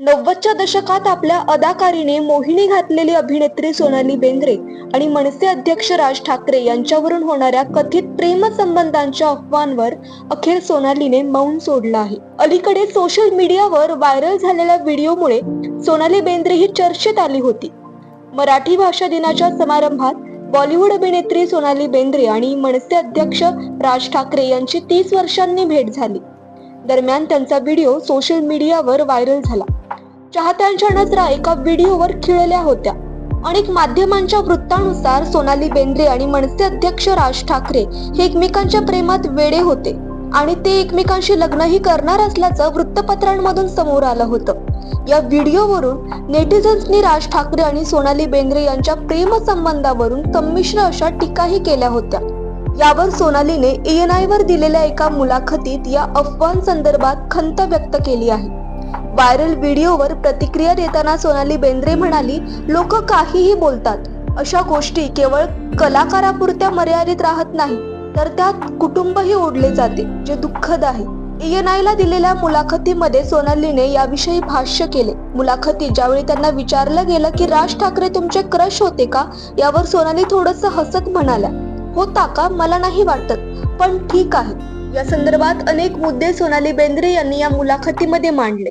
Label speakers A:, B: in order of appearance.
A: नव्वदच्या दशकात आपल्या अदाकारीने मोहिनी घातलेली अभिनेत्री सोनाली बेंद्रे आणि मनसे अध्यक्ष राज ठाकरे यांच्यावरून होणाऱ्या कथित प्रेमसंबंधांच्या अफवांवर अखेर सोनालीने मौन सोडलं आहे. अलीकडे सोशल मीडियावर व्हायरल झालेल्या व्हिडिओमुळे सोनाली बेंद्रे ही चर्चेत आली होती. मराठी भाषा दिनाच्या समारंभात बॉलिवूड अभिनेत्री सोनाली बेंद्रे आणि मनसे अध्यक्ष राज ठाकरे यांची तीस वर्षांनी भेट झाली. दरम्यान त्यांचा व्हिडिओ सोशल मीडियावर व्हायरल झाला. चाहत्यांच्या नजरा एका व्हिडिओवर खिळल्या होत्या. अनेक माध्यमांच्या वृत्तानुसार सोनाली बेंद्रे आणि मनसे अध्यक्ष राज ठाकरे हे एकमेकांच्या प्रेमात वेडे होते आणि ते एकमेकांशी लग्नही करणार असल्याचं वृत्तपत्रांमधून समोर आलं होतं. या व्हिडिओवरून नेटिझन्सनी राज ठाकरे आणि सोनाली बेंद्रे यांच्या प्रेमसंबंधावरून संमिश्र अशा टीकाही केल्या होत्या. यावर सोनालीने ANI वर दिलेल्या एका मुलाखतीत या अफवांसंदर्भात खंत व्यक्त केली आहे. व्हायरल व्हिडिओवर प्रतिक्रिया देताना सोनाली बेंद्रे म्हणाली लोक काहीही बोलतात. अशा गोष्टी केवळ कलाकारापुरत्या मर्यादित राहत नाही तर त्यात कुटुंबही ओढले जाते जे दुःखद आहे. ANI दिलेल्या मुलाखतीमध्ये सोनालीने याविषयी भाष्य केले. मुलाखतीत ज्यावेळी त्यांना विचारलं गेलं की राज ठाकरे तुमचे क्रश होते का? यावर सोनाली थोडस हसत म्हणाल्या होता का? मला नाही वाटत पण ठीक आहे. या संदर्भात अनेक मुद्दे सोनाली बेंद्रे यांनी या मुलाखतीमध्ये मांडले.